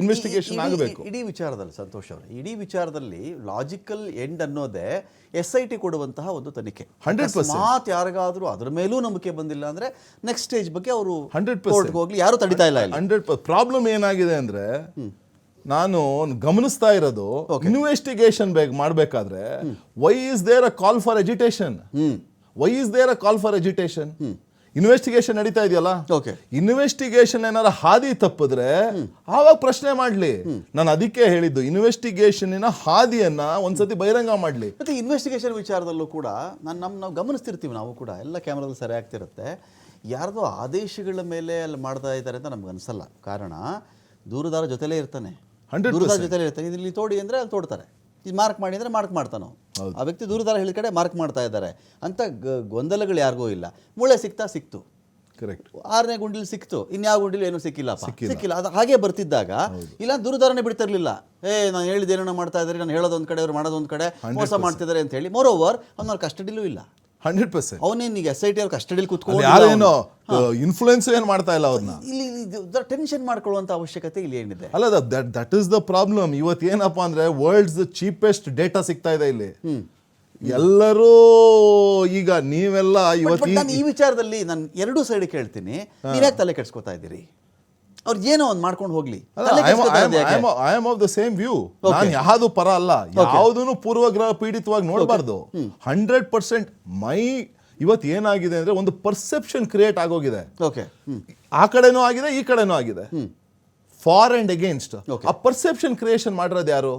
Investigation ಆಗಬೇಕು. ಇಡೀ ವಿಚಾರದಲ್ಲಿ ಸಂತೋಷ್ ಅವರು ಇಡೀ ವಿಚಾರದಲ್ಲಿ ಲಾಜಿಕಲ್ ಎಂಡ್ ಅನ್ನೋದೇ ಎಸ್ ಐ ಟಿ ಕೊಡುವಂತಹ ಒಂದು ತನಿಖೆ. 100%. ಮಾತ್ ಯಾರಿಗಾದ್ರೂ ಅದ್ರ ಮೇಲೂ ನಂಬಿಕೆ ಬಂದಿಲ್ಲ ಅಂದ್ರೆ ನೆಕ್ಸ್ಟ್ ಸ್ಟೇಜ್ ಬಗ್ಗೆ ಅವರು 100%. ಹೋಗ್ಲಿ ಯಾರು ತಡಿತಾ ಇಲ್ಲ ಇಲ್ಲಿ ಹಂಡ್ರೆಡ್ ಪ್ರಾಬ್ಲಮ್ ಏನಾಗಿದೆ ಅಂದ್ರೆ ನಾನು ಗಮನಿಸ್ತಾ ಇರೋದು ಇನ್ವೆಸ್ಟಿಗೇಷನ್ ಬೇಗ ಮಾಡಬೇಕಾದ್ರೆ why is there a call for agitation why is there a call for agitation investigation ನಡೀತಾ ಇದೆಯಲ್ಲ? ಓಕೆ ಇನ್ವೆಸ್ಟಿಗೇಷನ್ ಏನಾರ ಹಾದಿ ತಪ್ಪಿದ್ರೆ ಆವಾಗ ಪ್ರಶ್ನೆ ಮಾಡ್ಲಿ. ನಾನು ಅದಕ್ಕೆ ಹೇಳಿದ್ದು ಇನ್ವೆಸ್ಟಿಗೇಷನಿನ ಹಾದಿಯನ್ನ ಒಂದ್ಸತಿ ಬಹಿರಂಗ ಮಾಡ್ಲಿ. ಮತ್ತೆ ಇನ್ವೆಸ್ಟಿಗೇಷನ್ ವಿಚಾರದಲ್ಲೂ ಕೂಡ ನಾನು ನಮ್ಮ ನಾವು ಗಮನಿಸ್ತಿರ್ತೀವಿ ನಾವು ಕೂಡ. ಎಲ್ಲ ಕ್ಯಾಮ್ರಾದಲ್ಲಿ ಸರಿ ಆಗ್ತಿರುತ್ತೆ. ಯಾರ್ದೋ ಆದೇಶಗಳ ಮೇಲೆ ಅಲ್ಲಿ ಮಾಡ್ತಾ ಇದ್ದಾರೆ ಅಂತ ನಮ್ಗೆ ಅನ್ಸಲ್ಲ. ಕಾರಣ ದೂರದಾರ ಜೊತೆಲೇ ಇರ್ತಾನೆ. 100% ದೂರದಾರ ಜೊತೆಲೇ ಇರ್ತಾನೆ. ಇಲ್ಲಿ ತೋಡಿ ಅಂದ್ರೆ ಅಲ್ಲಿ ತೋಡ್ತಾರೆ. ಇದು ಮಾರ್ಕ್ ಮಾಡಿ ಅಂದರೆ ಮಾರ್ಕ್ ಮಾಡ್ತಾನೋ. ಆ ವ್ಯಕ್ತಿ ದೂರದಾರ ಹೇಳಿದ ಕಡೆ ಮಾರ್ಕ್ ಮಾಡ್ತಾ ಇದ್ದಾರೆ. ಅಂತ ಗೊಂದಲಗಳು ಯಾರಿಗೂ ಇಲ್ಲ. ಮೂಳೆ ಸಿಕ್ತಾ ಸಿಕ್ತು. ಕರೆಕ್ಟ್ ಆರನೇ ಗುಂಡಿಲಿ ಸಿಕ್ತು. ಇನ್ಯಾವ ಗುಂಡಿಲಿ ಏನೂ ಸಿಕ್ಕಿಲ್ಲ. ಸಿಕ್ಕಿಲ್ಲ. ಅದು ಹಾಗೆ ಬರ್ತಿದ್ದಾಗ ಇಲ್ಲ ದೂರದಾರನೇ ಬಿಡ್ತಿರ್ಲಿಲ್ಲ. ಏ ನಾನು ಹೇಳಿದ್ದೇನೋ ಮಾಡ್ತಾ ಇದ್ದಾರೆ ನಾನು ಹೇಳೋದೊಂದು ಕಡೆ ಅವ್ರು ಮಾಡೋದೊಂದು ಕಡೆ ಮೋಸ ಮಾಡ್ತಿದ್ದಾರೆ ಅಂತ ಹೇಳಿ. ಮೋರ್ ಓವರ್ ಅವ್ನ ಕಸ್ಟಡಿಲೂ ಇಲ್ಲ. Hundred percent. ಅವನೇನೀಗ S I T ಅವ್ರ ಕಸ್ಟಡಿಯಲ್ಲಿ ಕೂತ್ಕೊಂಡು ಯಾರೇನೋ ಇನ್ಫ್ಲೂಯೆನ್ಸ್ ಏನು ಮಾಡ್ತಾ ಇಲ್ಲ ಅವ್ರನ್ನ? ಇಲ್ಲಿ ಟೆನ್ಷನ್ ಮಾಡ್ಕೊಳ್ಳುವಂಥ ಅವಶ್ಯಕತೆ ಇಲ್ಲಿ ಏನಿದೆ? ಅಲ್ಲ that that is the problem ಇವತ್ತು ಏನಪ್ಪ ಅಂದ್ರೆ ವರ್ಲ್ಡ್ಸ್ ಚೀಪೆಸ್ಟ್ ಡೇಟಾ ಸಿಗ್ತಾ ಇದೆ ಇಲ್ಲಿ. ಎಲ್ಲರೂ ಈಗ ನೀವೆಲ್ಲ ಇವತ್ತು ನಾನು ಈ ವಿಚಾರದಲ್ಲಿ ನಾನು ಎರಡೂ ಸೈಡ್ ಕೇಳ್ತೀನಿ. ನೀವ್ಯಾಕೆ ತಲೆ ಕೆಡ್ಸ್ಕೊತಾ ಇದ್ದೀರಿ? ಅವ್ರು ಏನೋ ಒಂದು ಮಾಡ್ಕೊಂಡು ಹೋಗ್ಲಿ? I am of the same view ನಾನು ಯಾವುದು ಪರ ಅಲ್ಲ. ಯಾವುದೂ ಪೂರ್ವಗ್ರಹ ಪೀಡಿತವಾಗಿ ನೋಡಬಾರ್ದು. ಹಂಡ್ರೆಡ್ ಪರ್ಸೆಂಟ್ ಮೈ ಇವತ್ತು ಏನಾಗಿದೆ ಅಂದ್ರೆ ಒಂದು ಪರ್ಸೆಪ್ಷನ್ ಕ್ರಿಯೇಟ್ ಆಗೋಗಿದೆ. ಆ ಕಡೆನೂ ಆಗಿದೆ ಈ ಕಡೆನೂ ಆಗಿದೆ. ಫಾರ್ ಅಂಡ್ ಅಗೇನ್ಸ್ಟ್ ಆ ಪರ್ಸೆಪ್ಷನ್ ಕ್ರಿಯೇಷನ್ ಮಾಡಿರೋದು ಯಾರು?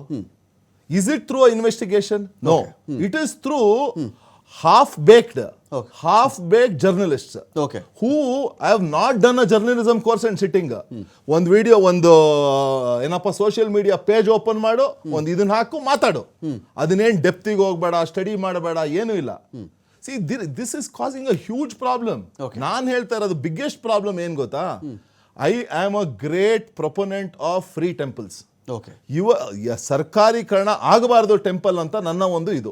Is it through investigation no it is through half baked Okay. Half bake journalist okay who I have not done a journalism course and sitting ಒಂದು ವಿಡಿಯೋ ಒಂದು ಏನಪ್ಪ social media page open ಮಾಡು ಒಂದು ಇದನ್ನ ಹಾಕು ಮಾತಾಡು. ಅದನ್ನೇನು ಡೆಪ್ತಿಗೆ ಹೋಗ್ಬೇಡ ಸ್ಟಡಿ ಮಾಡಬೇಡ ಏನೂ ಇಲ್ಲ. See this is causing a huge problem Okay. ನಾನು ಹೇಳ್ತಾ ಇರೋದು ಬಿಗ್ಗೆಸ್ಟ್ ಪ್ರಾಬ್ಲಮ್ ಏನು ಗೊತ್ತಾ? I am a great proponent of free temples okay ಇವ ಯ- ಸರ್ಕಾರೀಕರಣ ಆಗಬಾರದು ಟೆಂಪಲ್ ಅಂತ ನನ್ನ ಒಂದು ಇದು.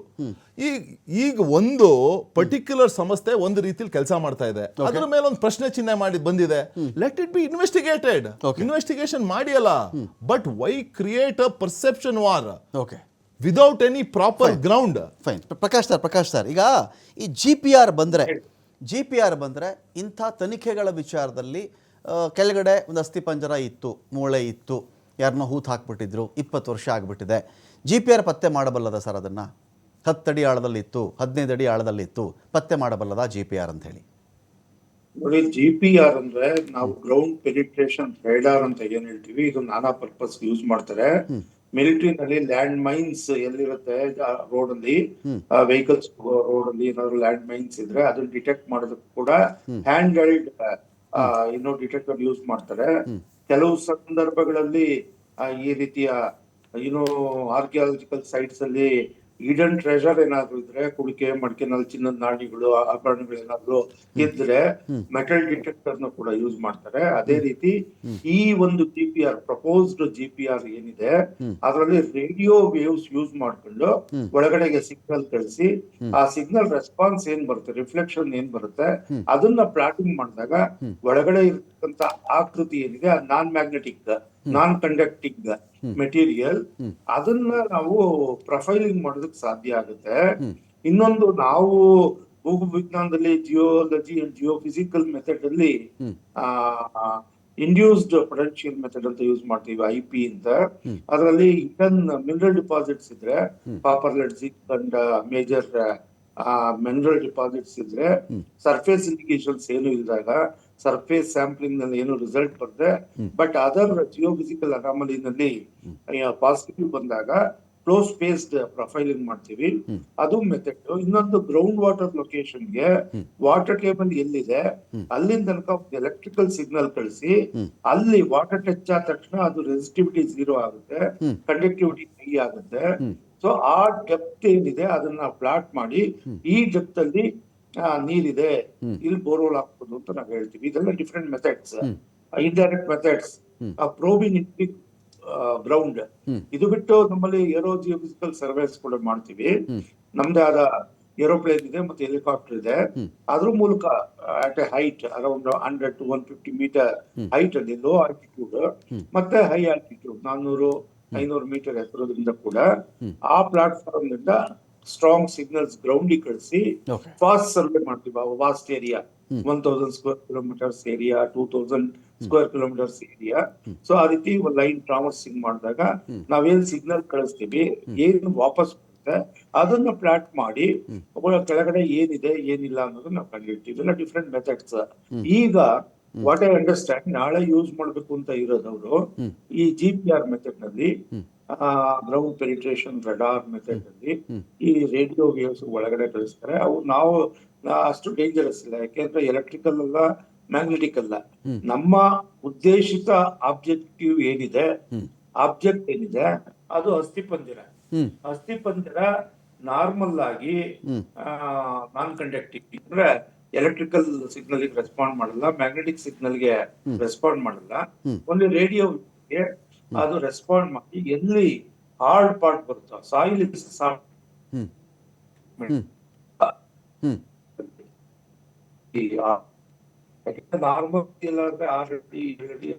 ಈಗ ಈಗ ಒಂದು ಪರ್ಟಿಕ್ಯುಲರ್ ಸಂಸ್ಥೆ ಒಂದು ರೀತಿಯಲ್ಲಿ ಕೆಲಸ ಮಾಡ್ತಾ ಇದೆ. ಅದರ ಮೇಲೆ ಒಂದು ಪ್ರಶ್ನೆ ಚಿಹ್ನೆ ಮಾಡಿ ಬಂದಿದೆ. Let it be investigated investigation investigation ಮಾಡಿಯಲ್ಲ. But why create a perception war okay without any proper ground fine Prakash sir Prakash sir ಈಗ ಈ ಜಿ ಪಿ ಆರ್ ಬಂದರೆ ಜಿ ಪಿ ಆರ್ ಬಂದರೆ ಇಂಥ ತನಿಖೆಗಳ ವಿಚಾರದಲ್ಲಿ ಕೆಳಗಡೆ ಒಂದು ಅಸ್ಥಿಪಂಜರ ಇತ್ತು ಮೂಳೆ ಇತ್ತು. ಯಾರನ್ನೋ ಹೂತು ಹಾಕ್ಬಿಟ್ಟಿದ್ರು ಇಪ್ಪತ್ತು ವರ್ಷ ಆಗಿಬಿಟ್ಟಿದೆ. ಜಿ ಪಿ ಆರ್ ಪತ್ತೆ ಮಾಡಬಲ್ಲದ ಸರ್ ಅದನ್ನು? ಹತ್ತಡಿ ಆಳದಲ್ಲಿತ್ತು ಹದಿನೈದು ಅಡಿ ಆಳದಲ್ಲಿತ್ತು ಪತ್ತೆ ಮಾಡಬಲ್ಲದ ಜಿ ಪಿ ಆರ್ ಅಂತ ಹೇಳಿ. ನೋಡಿ ಜಿ ಪಿ ಆರ್ ಅಂದ್ರೆ ನಾವು ಗ್ರೌಂಡ್ ಪೆನಿಟ್ರೇಷನ್ ರೇಡಾರ್ ಅಂತ ಏನ್ ಹೇಳ್ತೀವಿ ಇದು ನಾನಾ ಪರ್ಪಸ್ ಯೂಸ್ ಮಾಡ್ತಾರೆ. ಮಿಲಿಟರಿನಲ್ಲಿ ಲ್ಯಾಂಡ್ ಮೈನ್ಸ್ ಎಲ್ಲಿರುತ್ತೆ? ರೋಡ್ ಅಲ್ಲಿ ವೆಹಿಕಲ್ಸ್ ರೋಡ್ ಅಲ್ಲಿ ಏನಾದ್ರು ಲ್ಯಾಂಡ್ ಮೈನ್ಸ್ ಇದ್ರೆ ಅದನ್ನ ಡಿಟೆಕ್ಟ್ ಮಾಡೋದಕ್ಕೆ ಕೂಡ ಹ್ಯಾಂಡ್ ಹೆಲ್ಡ್ ಇನ್ನೂ ಡಿಟೆಕ್ಟರ್ ಯೂಸ್ ಮಾಡ್ತಾರೆ. ಕೆಲವು ಸಂದರ್ಭಗಳಲ್ಲಿ ಈ ರೀತಿಯ ಏನು ಆರ್ಕಿಯಾಲಜಿಕಲ್ ಸೈಟ್ಸ್ ಅಲ್ಲಿ ಈಡನ್ ಟ್ರೆಷರ್ ಏನಾದ್ರು ಇದ್ರೆ ಕುಡಿಕೆ ಮಡಿಕೆನಲ್ಲಿ ಚಿನ್ನದ ನಾಣಿಗಳು ಆಭರಣಗಳು ಏನಾದ್ರು ಇದ್ರೆ ಮೆಟಲ್ ಡಿಟೆಕ್ಟರ್ನ ಕೂಡ ಯೂಸ್ ಮಾಡ್ತಾರೆ. ಅದೇ ರೀತಿ ಈ ಒಂದು G P R proposed G P R ಏನಿದೆ ಅದರಲ್ಲಿ ರೇಡಿಯೋ ವೇವ್ಸ್ ಯೂಸ್ ಮಾಡ್ಕೊಂಡು ಒಳಗಡೆಗೆ ಸಿಗ್ನಲ್ ಕಳಿಸಿ ಆ ಸಿಗ್ನಲ್ ರೆಸ್ಪಾನ್ಸ್ ಏನ್ ಬರುತ್ತೆ ರಿಫ್ಲೆಕ್ಷನ್ ಏನ್ ಬರುತ್ತೆ ಅದನ್ನ ಪ್ಲಾಟಿಂಗ್ ಮಾಡಿದಾಗ ಒಳಗಡೆ ಇರ್ತಕ್ಕಂತ ಆಕೃತಿ ಏನಿದೆ non magnetic. Non conducting material ಅದನ್ನ ನಾವು ಪ್ರೊಫೈಲಿಂಗ್ ಮಾಡೋದಕ್ಕೆ ಸಾಧ್ಯ ಆಗುತ್ತೆ. ಇನ್ನೊಂದು ನಾವು ಭೂಗು ವಿಜ್ಞಾನದಲ್ಲಿ geology and geophysical method ಅಲ್ಲಿ ಇಂಡ್ಯೂಸ್ಡ್ ಪೊಟೆನ್ಶಿಯಲ್ ಮೆಥಡ್ ಅಂತ ಯೂಸ್ ಮಾಡ್ತೀವಿ ಐ ಪಿ ಅಂತ. ಅದರಲ್ಲಿ ಇಂಟರ್ನ್ ಮಿನರಲ್ ಡಿಪಾಸಿಟ್ಸ್ ಇದ್ರೆ copper lead zinc and major mineral deposits ಇದ್ರೆ ಸರ್ಫೇಸ್ ಇಂಡಿಕೇಶನ್ಸ್ ಏನು ಇಲ್ದಾಗ ಸರ್ಫೇಸ್ ಸ್ಯಾಂಪ್ಲಿಂಗ್ನಲ್ಲಿ ಏನು ರಿಸಲ್ಟ್ ಬರುತ್ತೆ ಬಟ್ ಅದರ್ ಜಿಯೋಫಿಸಿಕಲ್ ಅನಾಮಲಿನಲ್ಲಿ ಪಾಸಿಟಿವ್ ಬಂದಾಗ ಕ್ಲೋಸ್ ಫೇಸ್ಡ್ ಪ್ರೊಫೈಲಿಂಗ್ ಮಾಡ್ತೀವಿ ಅದು ಮೆಥಡ್ ಇನ್ನೊಂದು ಗ್ರೌಂಡ್ ವಾಟರ್ ಲೊಕೇಶನ್ಗೆ ವಾಟರ್ ಟೇಬಲ್ ಎಲ್ಲಿದೆ ಅಲ್ಲಿಂದ ತನಕ ಎಲೆಕ್ಟ್ರಿಕಲ್ ಸಿಗ್ನಲ್ ಕಳಿಸಿ ಅಲ್ಲಿ ವಾಟರ್ ಟಚ್ ಆದ ತಕ್ಷಣ ಅದು ರೆಸಿಸ್ಟಿವಿಟಿ ಝೀರೋ ಆಗುತ್ತೆ ಕಂಡಕ್ಟಿವಿಟಿ ಹೈ ಆಗುತ್ತೆ. ಸೊ ಆ ಡೆಪ್ತ್ ಏನಿದೆ ಅದನ್ನ ಪ್ಲಾಟ್ ಮಾಡಿ ಈ ಡೆಪ್ತ್ ಅಲ್ಲಿ ನೀರಿದೆ ಇಲ್ಲಿ ಬೋರ್ವೆಲ್ ಹಾಕ್ಬೋದು ಅಂತ ನಾವು ಹೇಳ್ತೀವಿ. ಇದೆಲ್ಲ different methods indirect methods probing in ground ಇದು ಬಿಟ್ಟು ನಮ್ಮಲ್ಲಿ ಏರೋ ಜಿಯೋಫಿಸಿಕಲ್ ಸರ್ವೇಸ್ ಕೂಡ ಮಾಡ್ತೀವಿ. ನಮ್ದೇ ಆದ ಏರೋಪ್ಲೇನ್ ಇದೆ ಮತ್ತೆ ಹೆಲಿಕಾಪ್ಟರ್ ಇದೆ. ಅದ್ರ ಮೂಲಕ at a height around hundred to one fifty metre height ಅಲ್ಲಿ ಲೋ ಆಲ್ಟಿಟ್ಯೂಡ್ ಮತ್ತೆ ಹೈ ಆಲ್ಟಿಟ್ಯೂಡ್ ನಾನ್ನೂರು ಐನೂರು ಮೀಟರ್ ಎತ್ತರದಿಂದ ಕೂಡ ಆ ಪ್ಲಾಟ್ಫಾರ್ಮ್ನಿಂದ ಸ್ಟ್ರಾಂಗ್ ಸಿಗ್ನಲ್ಸ್ ಗ್ರೌಂಡ್ ಕಳಿಸಿ. ಫಾಸ್ಟ್ ಸರ್ವೆ ಮಾಡ್ತೀವಿ. Vast area one thousand square kilometres area two thousand square kilometres area so ಆ ರೀತಿ ಲೈನ್ ಟ್ರಾವರ್ಸಿಂಗ್ ಮಾಡಿದಾಗ ನಾವೇನ್ ಸಿಗ್ನಲ್ ಕಳಿಸ್ತೀವಿ ಏನು ವಾಪಸ್ ಬರುತ್ತೆ ಅದನ್ನ ಪ್ಲಾಟ್ ಮಾಡಿ ಕೆಳಗಡೆ ಏನಿದೆ ಏನಿಲ್ಲ ಅನ್ನೋದನ್ನ ನಾವು ಕಂಡುಹಿಡ್ತೀವಿ. ಇಲ್ಲ ಡಿಫ್ರೆಂಟ್ ಮೆಥಡ್ಸ್ ಈಗ ವಾಟ್ ಐ ಅಂಡರ್ಸ್ಟ್ಯಾಂಡ್ ನಾಳೆ ಯೂಸ್ ಮಾಡ್ಬೇಕು ಅಂತ ಇರೋದವರು ಈ ಜಿ ಪಿ ಆರ್ ಮೆಥಡ್ನಲ್ಲಿ ಗ್ರೌಂಡ್ ಪೆನಿಟ್ರೇಷನ್ ರಡಾರ್ ಮೆಥಡ್ ಅಲ್ಲಿ ಈ ರೇಡಿಯೋ ವೇವ್ಸ್ ಒಳಗಡೆ ಕಳಿಸ್ತಾರೆ. ಅವು ನಾವು ಅಷ್ಟು ಡೇಂಜರಸ್ ಇಲ್ಲ. ಯಾಕೆಂದ್ರೆ ಎಲೆಕ್ಟ್ರಿಕಲ್ ಅಲ್ಲ ಮ್ಯಾಗ್ನೆಟಿಕ್ ಅಲ್ಲ. ನಮ್ಮ ಉದ್ದೇಶಿತ ಆಬ್ಜೆಕ್ಟಿವ್ ಏನಿದೆ ಆಬ್ಜೆಕ್ಟ್ ಏನಿದೆ ಅದು ಅಸ್ಥಿ ಪಂಜರ. ಅಸ್ಥಿ ಪಂಜರ ನಾರ್ಮಲ್ ಆಗಿ ನಾನ್ ಕಂಡಕ್ಟಿವ್ ಅಂದ್ರೆ ಎಲೆಕ್ಟ್ರಿಕಲ್ ಸಿಗ್ನಲ್ ರೆಸ್ಪಾಂಡ್ ಮಾಡಲ್ಲ ಮ್ಯಾಗ್ನೆಟಿಕ್ ಸಿಗ್ನಲ್ಗೆ ರೆಸ್ಪಾಂಡ್ ಮಾಡಲ್ಲ. ಒಂದು ರೇಡಿಯೋ ಅದು ರೆಸ್ಪಾಂಡ್ ಮಾಡಿ ಎಲ್ಲಿ ಹಾರ್ಡ್ ಪಾರ್ಟ್ ಬರುತ್ತೋ ಸಾಯಿಲ್ ಹ್ಮ್. ನಾರ್ಮಲ್ ಎಲ್ಲ ಆರು ಅಡಿ ಏಳು ಅಡಿ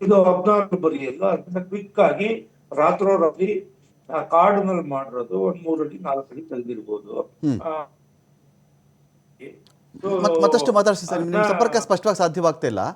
ಇದು ಹದಿನಾರು ಬರಿ ಎಲ್ಲ ಅದನ್ನ ಕ್ವಿಕ್ ಆಗಿ ರಾತ್ರೋರಾತ್ರಿ ಆ ಕಾಡಿನಲ್ಲಿ ಮಾಡಿರೋದು ಒಂದ್ ಮೂರು ಅಡಿ ನಾಲ್ಕು ಅಡಿ ತೆಗೆದಿರ್ಬೋದು. ಮತ್- ಮತ್ತಷ್ಟು ಮಾತಾಡ್ಸಿ ಸರ್ ನಿಮ್ಮ ಸಂಪರ್ಕ ಸ್ಪಷ್ಟವಾಗಿ ಸಾಧ್ಯವಾಗ್ತಾ ಇಲ್ಲ.